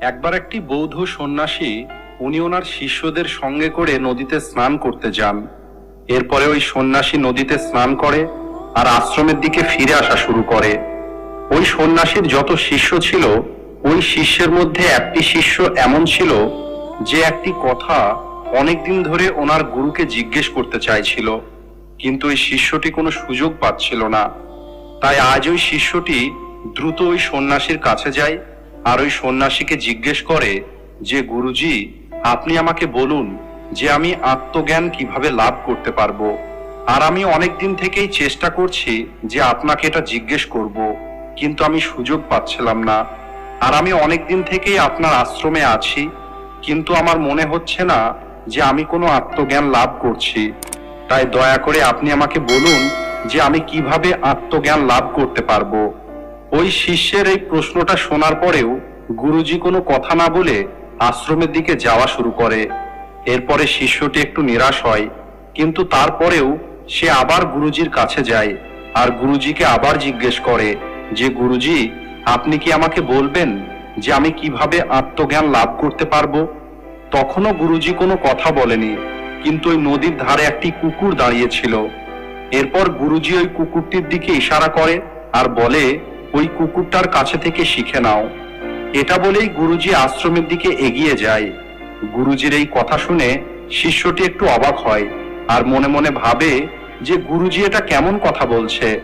একবার একটি বৌদ্ধ সন্ন্যাসী উনি ওনার শিষ্যদের সঙ্গে করে নদীতে স্নান করতে যান। এরপরে ওই সন্ন্যাসী নদীতে স্নান করে আর আশ্রমের দিকে ফিরে আসা শুরু করে। ওই সন্ন্যাসীর যত শিষ্য ছিল, ওই শিষ্যের মধ্যে একটি শিষ্য এমন ছিল যে একটি কথা অনেকদিন ধরে ওনার গুরুকে জিজ্ঞেস করতে চাইছিল। কিন্তু ওই শিষ্যটি কোনো সুযোগ পাচ্ছিল না। তাই আজ ওই শিষ্যটি দ্রুত ওই সন্ন্যাসীর কাছে যায় আর ওই সন্ন্যাসীকে জিজ্ঞেস করে যে, গুরুজি, আপনি আমাকে বলুন যে আমি আত্মজ্ঞান কীভাবে লাভ করতে পারব? আর আমি অনেক দিন থেকেই চেষ্টা করছি যে আপনাকে এটা জিজ্ঞেস করব, কিন্তু আমি সুযোগ পাচ্ছিলাম না। আর আমি অনেক দিন থেকেই আপনার আশ্রমে আছি, কিন্তু আমার মনে হচ্ছে না যে আমি কোনো আত্মজ্ঞান লাভ করছি। তাই দয়া করে আপনি আমাকে বলুন যে আমি কীভাবে আত্মজ্ঞান লাভ করতে পারব? ওই শিষ্যের এই প্রশ্নটা শোনার পরেও গুরুজি কোনো কথা না বলে আশ্রমের দিকে যাওয়া শুরু করে। এরপরে শিষ্যটি একটু নিরাশ হয়, কিন্তু তারপরেও সে আবার গুরুজির কাছে যায় আর গুরুজিকে আবার জিজ্ঞেস করে যে, গুরুজি, আপনি কি আমাকে বলবেন যে আমি কীভাবে আত্মজ্ঞান লাভ করতে পারব? তখনও গুরুজি কোনো কথা বলেনি, কিন্তু ওই নদীর ধারে একটি কুকুর দাঁড়িয়েছিল। এরপর গুরুজি ওই কুকুরটির দিকে ইশারা করে আর বলে ওই কুকুরটার কাছে থেকে শিখে নাও। এটা বলেই গুরুজি আশ্রমের দিকে এগিয়ে যায়। গুরুজির এই কথা শুনে শিষ্যটি একটু অবাক হয় আর মনে মনে ভাবে যে গুরুজি এটা কেমন কথা বলছে।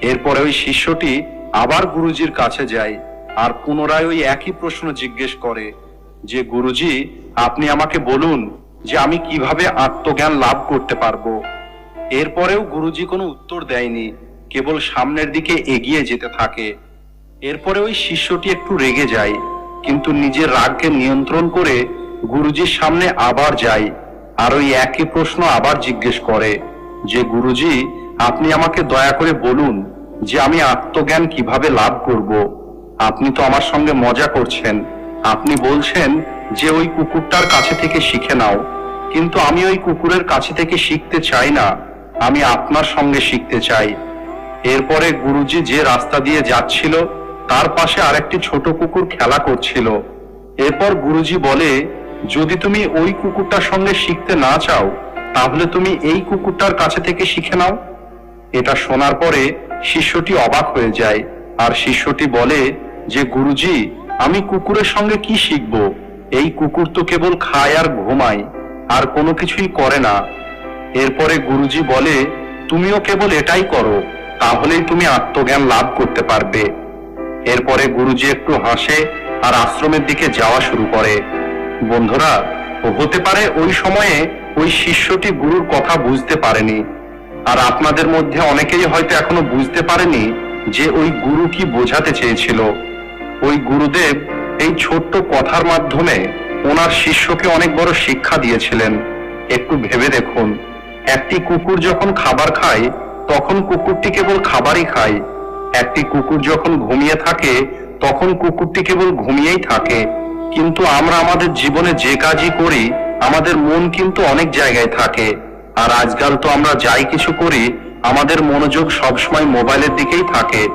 এরপরে ওই শিষ্যটি আবার গুরুজির কাছে যায় আর পুনরায় ওই একই প্রশ্ন জিজ্ঞেস করে যে, গুরুজি, আপনি আমাকে বলুন যে আমি কীভাবে আত্মজ্ঞান লাভ করতে পারব? এরপরেও গুরুজি কোনো উত্তর দেয়নি। কেবল সামনের দিকে এগিয়ে যেতে থাকে। এরপরে ওই শিষ্যটি একটু রেগে যায়, কিন্তু নিজের রাগকে নিয়ন্ত্রণ করে গুরুজির সামনে আবার যায় আর ওই একই প্রশ্ন আবার জিজ্ঞেস করে যে, গুরুজি, আপনি আমাকে দয়া করে বলুন যে আমি আত্মজ্ঞান কীভাবে লাভ করব? আপনি তো আমার সঙ্গে মজা করছেন। আপনি বলছেন যে, ওই কুকুরটার কাছে থেকে শিখে নাও। কিন্তু আমি ওই কুকুরের কাছে থেকে শিখতে চাই না। আমি আপনার সঙ্গে শিখতে চাই। এরপরে গুরুজি যে রাস্তা দিয়ে যাচ্ছিল, তার পাশে আরেকটি ছোট কুকুর খেলা করছিল। এরপর গুরুজি বলে, যদি তুমি ওই কুকুরটার সঙ্গে শিখতে না চাও, তাহলে তুমি এই কুকুরটার কাছে থেকে শিখে নাও। এটা শোনার পরে শিষ্যটি অবাক হয়ে যায়, আর শিষ্যটি বলে, যে গুরুজি, আমি কুকুরের সঙ্গে কি শিখব? এই কুকুর তো কেবল খায় আর ঘুমায়, আর কোনো কিছুই করে না। এরপরে গুরুজি বলে, তুমিও কেবল এটাই করো। তাহলেই তুমি আত্মজ্ঞান লাভ করতে পারবে। এরপরে গুরুজি একটু হাসে আর আশ্রমের দিকে যাওয়া শুরু করে। বন্ধুরা, হতে পারে ওই সময়ে ওই শিষ্যটি গুরুর কথা বুঝতে পারেনি। আর আপনাদের মধ্যে অনেকেই হয়তো এখনও বুঝতে পারেনি যে ওই গুরু কি বোঝাতে চেয়েছিল। ওই গুরুদেব এই ছোট্ট কথার মাধ্যমে ওনার শিষ্যকে অনেক বড় শিক্ষা দিয়েছিলেন। একটু ভেবে দেখুন, একটি কুকুর যখন খাবার খায় তখন কুকুরটি কেবল খাবারই খায়। একটি কুকুর যখন ঘুমিয়ে থাকে, তখন কুকুরটি কেবল ঘুমিয়েই থাকে। কিন্তু আমরা আমাদের জীবনে যে কাজই করি, আমাদের মন কিন্তু অনেক জায়গায় থাকে। আর আজকাল তো আমরা যাই কিছু করি, আমাদের মনোযোগ সবসময় মোবাইলের দিকেই থাকে।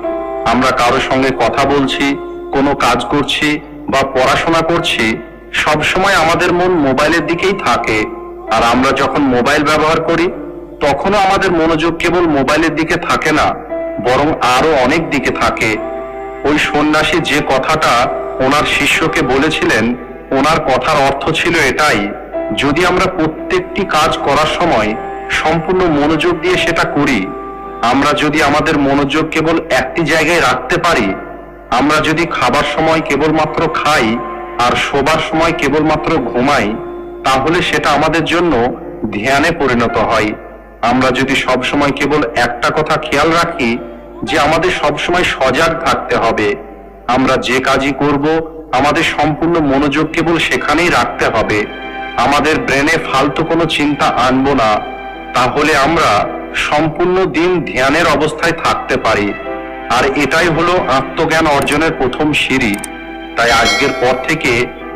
আমরা কারও সঙ্গে কথা বলছি, কোনো কাজ করছি বা পড়াশোনা করছি, সবসময় আমাদের মন মোবাইলের দিকেই থাকে। আর আমরা যখন মোবাইল ব্যবহার করি তখনও আমাদের মনোযোগ কেবল মোবাইলের দিকে থাকে না, বরং আরও অনেক দিকে থাকে। ওই সন্ন্যাসী যে কথাটা ওনার শিষ্যকে বলেছিলেন, ওনার কথার অর্থ ছিল এটাই, যদি আমরা প্রত্যেকটি কাজ করার সময় সম্পূর্ণ মনোযোগ দিয়ে সেটা করি, আমরা যদি আমাদের মনোযোগ কেবল একটি জায়গায় রাখতে পারি, আমরা যদি খাবার সময় কেবলমাত্র খাই আর শোবার সময় কেবলমাত্র ঘুমাই, তাহলে সেটা আমাদের জন্য ধ্যানে পরিণত হয়। আমরা যদি সব সময় কেবল একটা কথা খেয়াল রাখি যে আমাদের সব সময় সজাগ থাকতে হবে, আমরা যে কাজই করব, আমাদের সম্পূর্ণ মনোযোগ কেবল সেখানেই রাখতে হবে। আমাদের ব্রেনে ফালতু কোনো চিন্তা আনব না, তাহলে আমরা সম্পূর্ণ দিন ধ্যানের অবস্থায় থাকতে পারি। আর এটাই হলো আত্মজ্ঞান অর্জনের প্রথম সিঁড়ি। তাই আজকের পর থেকে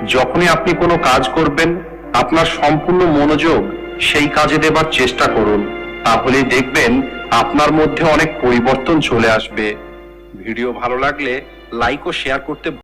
যখনই আপনি কোনো কাজ করবেন, আপনার সম্পূর্ণ মনোযোগ সেই কাজে দেবার চেষ্টা করুন, তাহলে দেখবেন আপনার মধ্যে অনেক পরিবর্তন চলে আসবে। ভিডিও ভালো লাগলে লাইক ও শেয়ার করতে